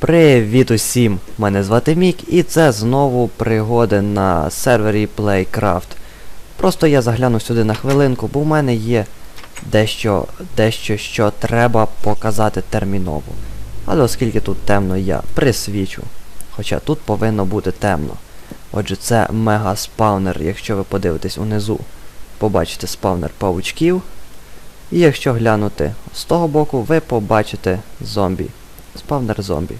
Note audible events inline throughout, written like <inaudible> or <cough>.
Привіт усім! Мене звати Мік, і це знову пригоди на сервері Playcraft. Просто я заглянув сюди на хвилинку, бо в мене є дещо, дещо, що треба показати терміново. Але оскільки тут темно, я присвічу. Хоча тут повинно бути темно. Отже, це мега спаунер, якщо ви подивитесь унизу, побачите спаунер паучків. І якщо глянути з того боку, ви побачите зомбі. Спавнер зомбі.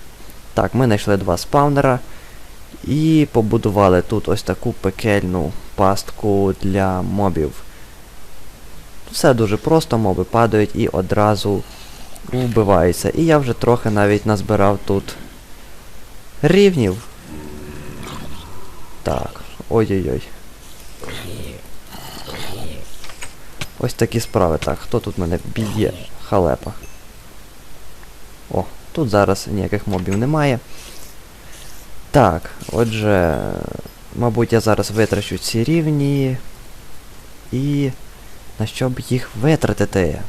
Так, ми знайшли два спавнера і побудували тут ось таку пекельну пастку для мобів. Все дуже просто, моби падають і одразу вбиваються. І я вже трохи навіть назбирав тут рівнів. Так, ой-ой-ой. Ось такі справи. Так, хто тут мене б'є? Халепа. О, тут зараз ніяких мобів немає. Так, отже, мабуть, я зараз витрачу ці рівні. І на що б їх витратити?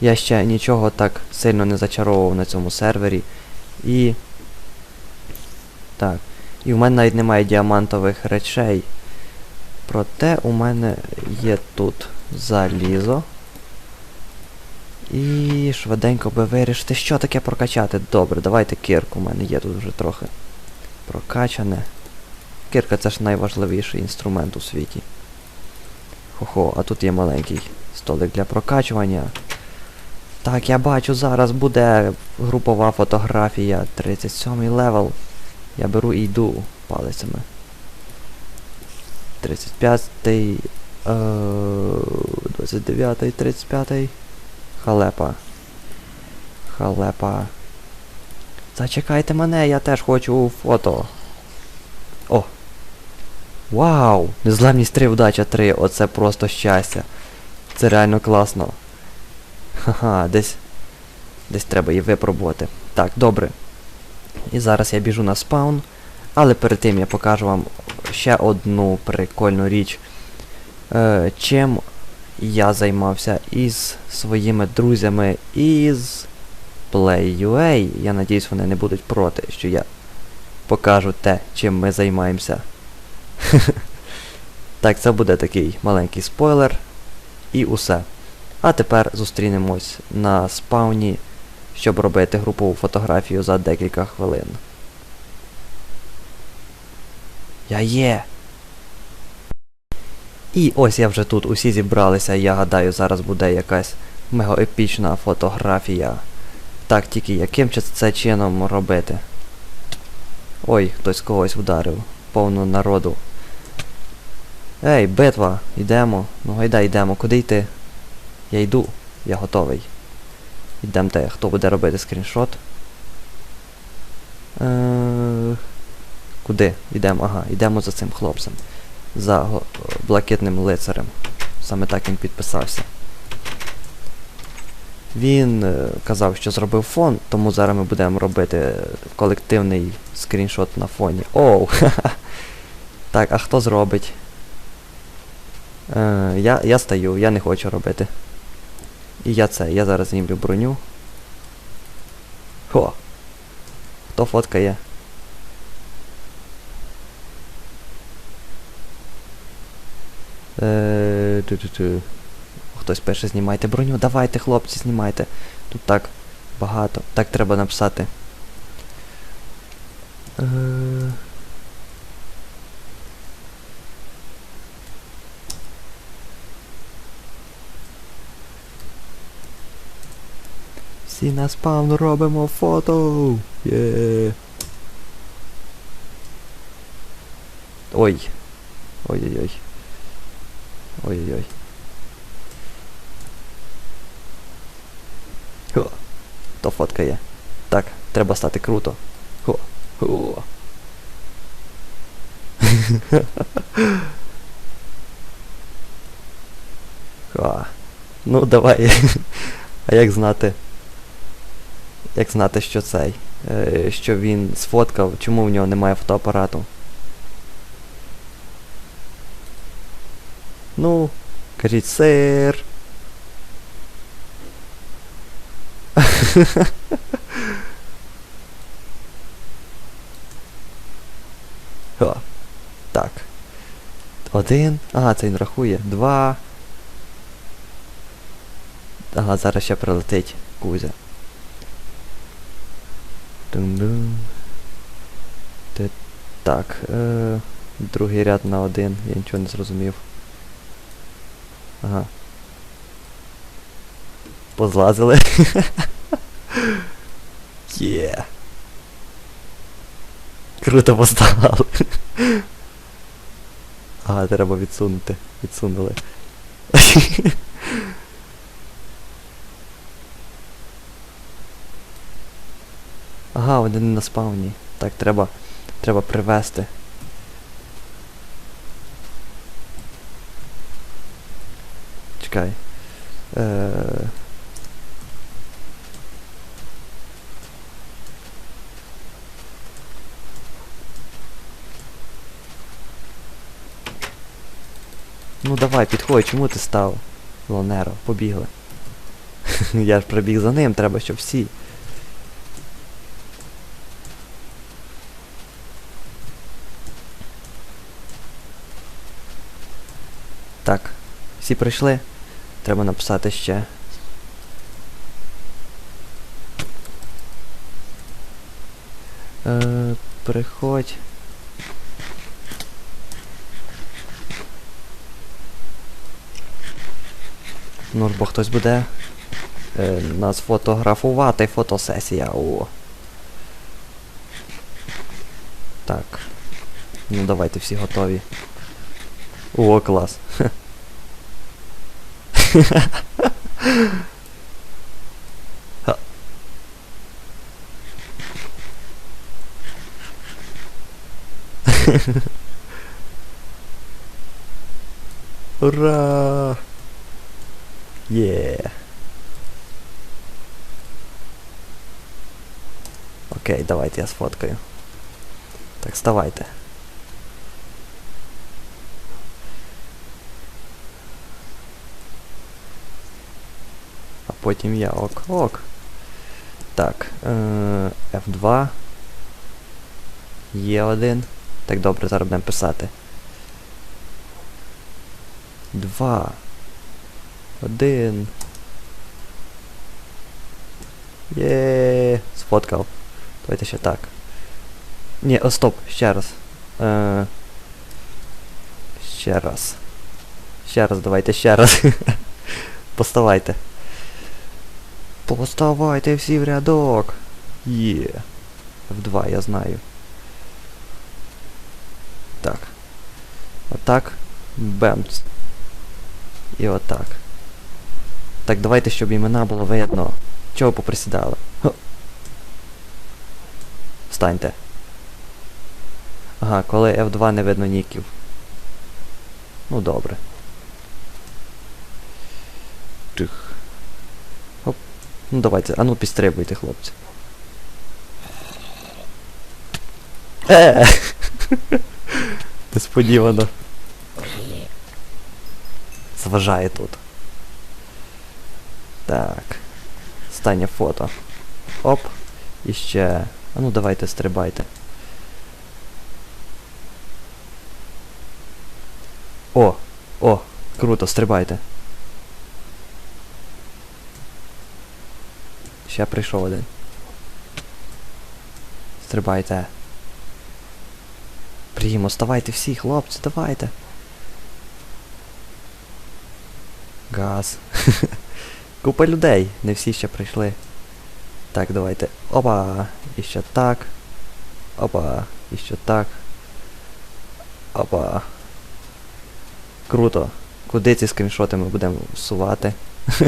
Я ще нічого так сильно не зачаровував на цьому сервері. І. Так. І в мене навіть немає діамантових речей. Проте у мене є тут залізо. І швиденько би вирішити, що таке прокачати. Добре, давайте кирку. У мене є тут вже трохи прокачане. Кирка це ж найважливіший інструмент у світі. Хо-хо, а тут є маленький столик для прокачування. Так, я бачу, зараз буде групова фотографія. 37 левел. Я беру і йду палицями. 35-й. Е, 29-й, 35-й. Халепа. Халепа. Зачекайте мене, я теж хочу фото. О! Вау! Незламність 3, вдача 3. Оце просто щастя. Це реально класно. Ха-ха, десь. Десь треба її випробувати. Так, добре. І зараз я біжу на спаун. Але перед тим я покажу вам ще одну прикольну річ. Е, чим я займався із своїми друзями із Play.ua. Я надіюсь, вони не будуть проти, що я покажу те, чим ми займаємося. <laughs> так, це буде такий маленький спойлер. І усе. А тепер зустрінемось на спауні, щоб робити групову фотографію за декілька хвилин. Я є! І ось я вже тут усі зібралися, я гадаю, зараз буде якась мегаепічна фотографія. Так, тільки яким це чином робити? Ой, хтось когось вдарив. Повно народу. Ей, битва, йдемо. Ну гайда йдемо. Куди йти? Я йду, я готовий. Йдемте, хто буде робити скріншот? Е... Куди? Йдемо, ага, йдемо за цим хлопцем за го- блакитним лицарем. Саме так він підписався. Він е, казав, що зробив фон, тому зараз ми будемо робити колективний скріншот на фоні. Оу! <laughs> Так, а хто зробить? Е, я, я стою, я не хочу робити. І я це, я зараз знімлю броню. Хо! Хто фоткає? Е, ту-ту-ту. Хтось перше знімайте броню. Давайте, хлопці, знімайте. Тут так багато. Так треба написати. Е... Всі на спавн робимо фото. Є. Ой. Ой-ой-ой. Ой-ой-ой. Хо. То фотка є. Так, треба стати круто. Хо. Хо. Ха. Ну давай. а як знати? Як знати, що цей? Е, що він сфоткав, чому в нього немає фотоапарату? Ну, кричит «Сэр!» О, Так. Один. Ага, це він рахує. Два. Ага, зараз ще прилетить Кузя. Дум-дум. Так, е, другий ряд на один, я нічого не зрозумів. Ага. Позлазили. <laughs> Є. Круто поставали. <laughs> Ага, треба відсунути. Відсунули. <laughs> Ага, вони не на спавні. Так, треба. Треба привезти. Чекай. Е... Ну давай, підходь, чому ти став? Лонеро, побігли. <laughs> Я ж прибіг за ним, треба, щоб всі. Так, всі прийшли. Треба написати ще. Е, приходь. Ну бо хтось буде е, нас фотографувати, фотосесія. О. Так. Ну давайте всі готові. О, клас. <laughs> <laughs> Ура! Є. Окей, давайте я сфоткаю. Так, вставайте. Потім я ок. Ок. Так. Е F2. Є один. Так добре, зараз будемо писати. Два. Один. Є. Сфоткав. Давайте ще так. Ні, о, стоп, ще раз. Е, ще раз. Ще раз, давайте ще раз. <laughs> Поставайте. Поставайте всі в рядок. Є. В2, я знаю. Так. Отак. Бемц. І отак. Так, давайте, щоб імена було видно. Чого поприсідали? Встаньте. Ага, коли F2 не видно ніків. Ну добре. Тих. Ну давайте, а ну підстрибуйте, хлопці. Е! <laughs> Несподівано. Заважає тут. Так. Останнє фото. Оп. І ще. А ну давайте стрибайте. О! О! Круто, стрибайте. Ще прийшов один. Стрибайте. Прімо, вставайте всі, хлопці, давайте. Газ. <laughs> Купа людей, не всі ще прийшли. Так, давайте. Опа! І ще так. Опа! І ще так. Опа. Круто. Куди ці скріншоти ми будемо всувати? <laughs>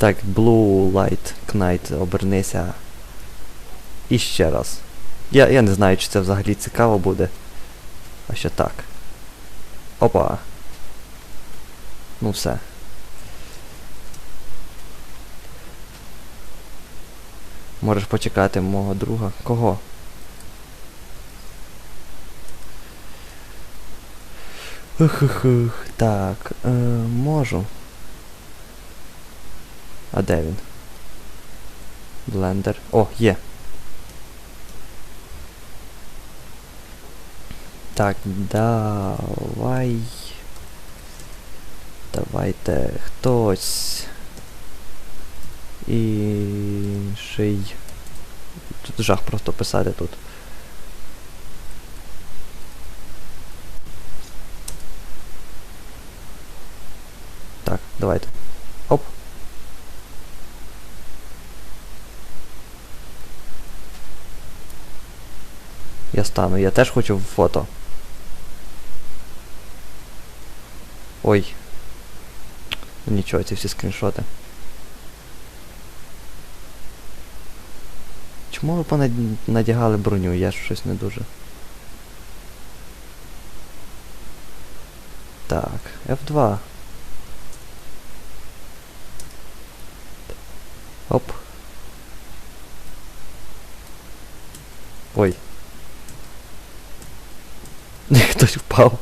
так, Blue Light Knight, обернися. І ще раз. Я, я не знаю, чи це взагалі цікаво буде. А ще так. Опа. Ну все. Можеш почекати мого друга. Кого? Ух-ух-ух. Так, е, можу. А де він? Блендер. О, є. Так, давай. Давайте хтось. Інший. Тут жах просто писати тут. Так, давайте. Оп. Я стану, я теж хочу в фото. Ой. Нічого, ці всі скріншоти. Чому ви понадягали броню? Я ж щось не дуже. Так, F2. Оп. Ой. Хтось впав.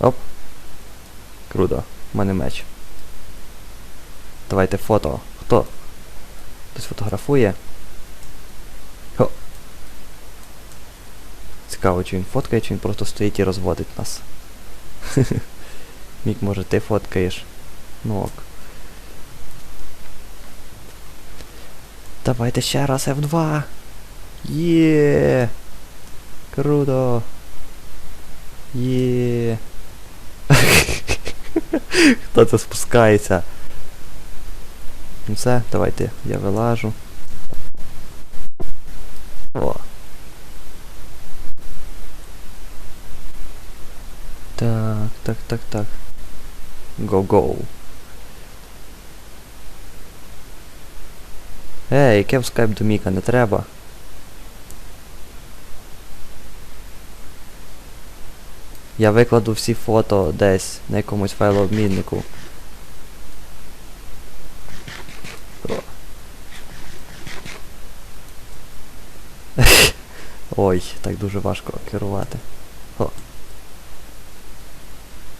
Оп. Круто. У мене меч. Давайте фото. Хто? Хтось фотографує. Хо. Цікаво, чи він фоткає, чи він просто стоїть і розводить нас. <laughs> Мік, може ти фоткаєш? Ну ок. Давайте ще раз F2. Є. Круто. Є. <laughs> Хто це спускається? Ну все, давайте, я вилажу. О. Так, так, так, так. Го-го. Ей, яке в скайп до Міка не треба. Я викладу всі фото десь на якомусь файлообміннику. <laughs> Ой, так дуже важко керувати. О.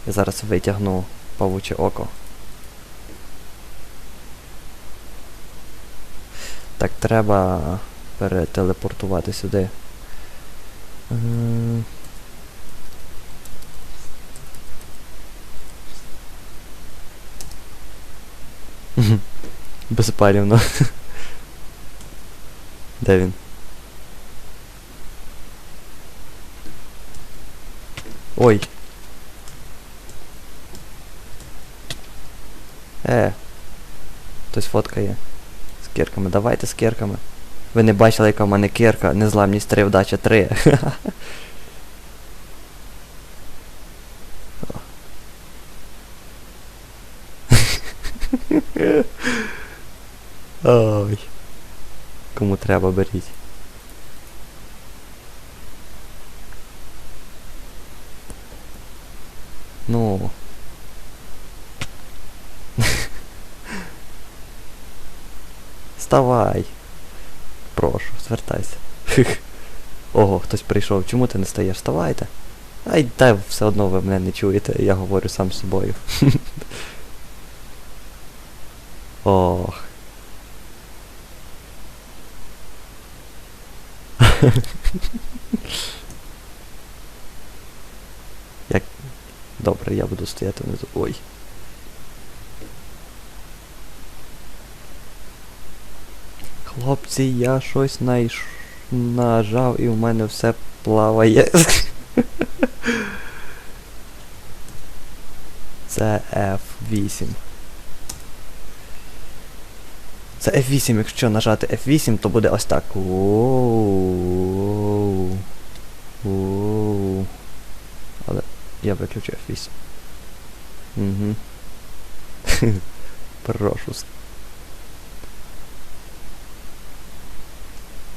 Я зараз витягну павуче око. Так, треба перетелепортувати сюди. <laughs> М. Безпалівно. <laughs> Де він? Ой. Е. Хтось фоткає. Кірками. Давайте з кірками. Ви не бачили, яка в мене кірка. Незламність 3, вдача 3. Ой. Кому треба, беріть. Ну. Вставай. Прошу, звертайся. <laughs> Ого, хтось прийшов. Чому ти не стаєш? Вставайте. Ай, та все одно ви мене не чуєте, я говорю сам з собою. <laughs> Ох. <laughs> Як... Добре, я буду стояти внизу. Ой. Хлопці, я щось найш... нажав і в мене все плаває. Це F8. Це F8, якщо нажати F8, то буде ось так. Воу. Воу. Але я виключу F8. Угу. <laughs> Прошу.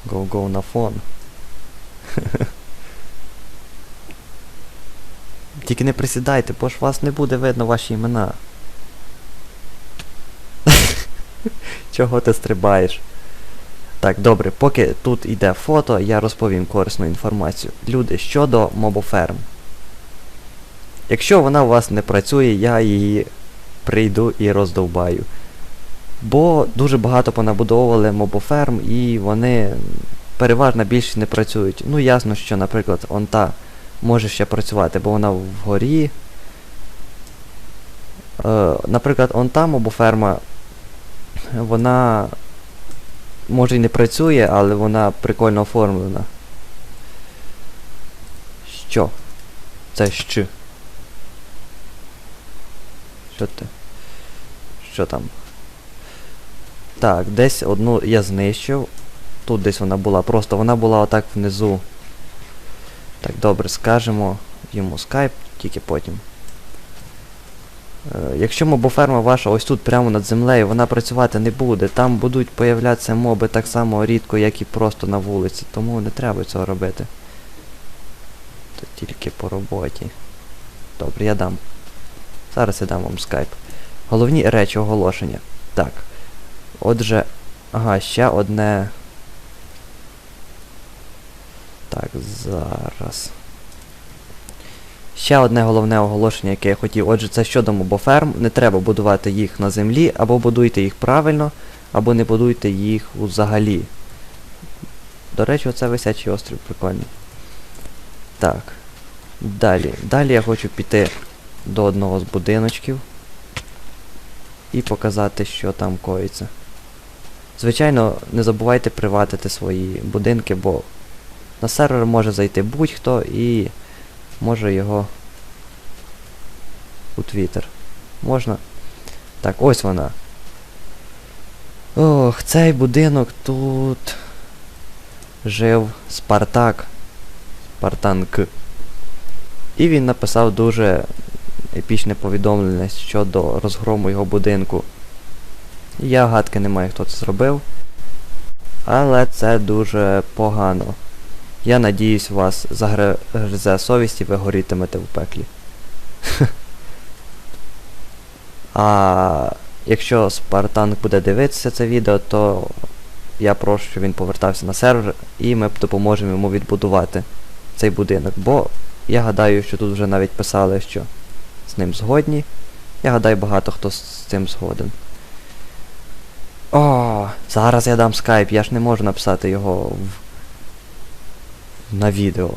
Go-go на фон. Тільки не присідайте, бо ж вас не буде видно ваші імена. <laughs> Чого ти стрибаєш? Так, добре, поки тут йде фото, я розповім корисну інформацію. Люди, щодо мобоферм. Якщо вона у вас не працює, я її прийду і роздовбаю. Бо дуже багато понабудовували мобоферм і вони переважно більше не працюють. Ну ясно, що, наприклад, он та може ще працювати, бо вона вгорі. Е, наприклад, он та мобоферма, вона може і не працює, але вона прикольно оформлена. Що? Це що? Що ти? Що там? Так, десь одну я знищив. Тут десь вона була. Просто вона була отак внизу. Так, добре, скажемо йому скайп, тільки потім. Е, якщо мобоферма ваша ось тут прямо над землею, вона працювати не буде. Там будуть появлятися моби так само рідко, як і просто на вулиці. Тому не треба цього робити. То тільки по роботі. Добре, я дам. Зараз я дам вам скайп. Головні речі оголошення. Так. Отже, ага, ще одне. Так, зараз. Ще одне головне оголошення, яке я хотів. Отже, це щодо мобоферм. Не треба будувати їх на землі, або будуйте їх правильно, або не будуйте їх взагалі. До речі, оце висячий острів прикольний. Так. Далі. Далі я хочу піти до одного з будиночків і показати, що там коїться. Звичайно, не забувайте приватити свої будинки, бо на сервер може зайти будь-хто і може його у Твіттер. Можна. Так, ось вона. Ох, цей будинок тут жив Спартак. Спартанк. І він написав дуже епічне повідомлення щодо розгрому його будинку. Я гадки не маю, хто це зробив. Але це дуже погано. Я надіюсь, вас загризе совість і ви горітимете в пеклі. <laughs> А якщо Спартан буде дивитися це відео, то я прошу, щоб він повертався на сервер і ми допоможемо йому відбудувати цей будинок. Бо я гадаю, що тут вже навіть писали, що з ним згодні. Я гадаю, багато хто з цим згоден. О, зараз я дам скайп, я ж не можу написати його в... на відео.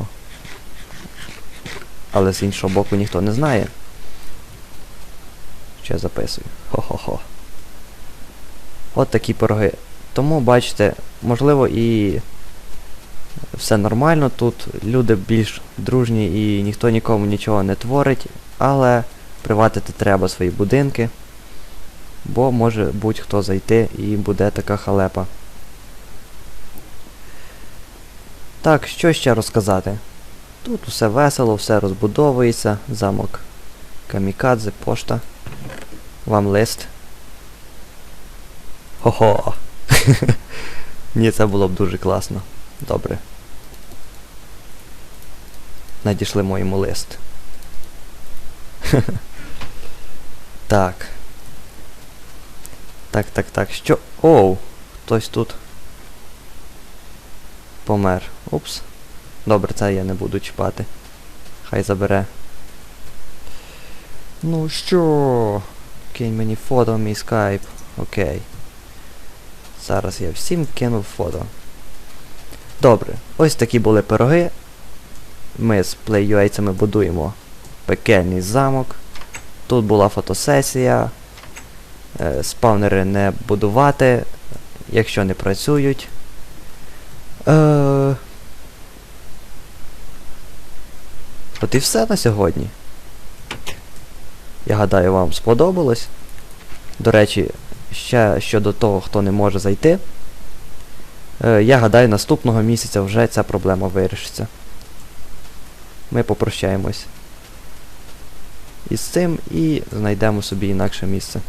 Але з іншого боку ніхто не знає. Я записую. Хо-хо-хо. От такі пироги. Тому, бачите, можливо і все нормально тут, люди більш дружні і ніхто нікому нічого не творить, але приватити треба свої будинки, бо може будь-хто зайти і буде така халепа. Так, що ще розказати? Тут усе весело, все розбудовується, замок Камікадзе, пошта. Вам лист. Хо-хо! <laughs> Ні, це було б дуже класно. Добре. Надійшли моєму лист. <laughs> так. Так, так, так. Що? Оу! Хтось тут. Помер. Упс. Добре, це я не буду чіпати. Хай забере. Ну що? Кинь мені фото, мій скайп. Окей. Зараз я всім кинув фото. Добре, ось такі були пироги. Ми з плей-юейцями будуємо пекельний замок. Тут була фотосесія. Е, спавнери не будувати, якщо не працюють. Е... От і все на сьогодні. Я гадаю, вам сподобалось. До речі, ще щодо того, хто не може зайти. Е, я гадаю, наступного місяця вже ця проблема вирішиться. Ми попрощаємось із цим і знайдемо собі інакше місце.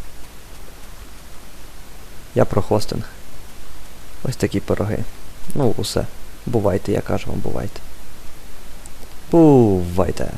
Я про хостинг. Ось такі пироги. Ну, усе. Бувайте, я кажу вам, бувайте. Бувайте.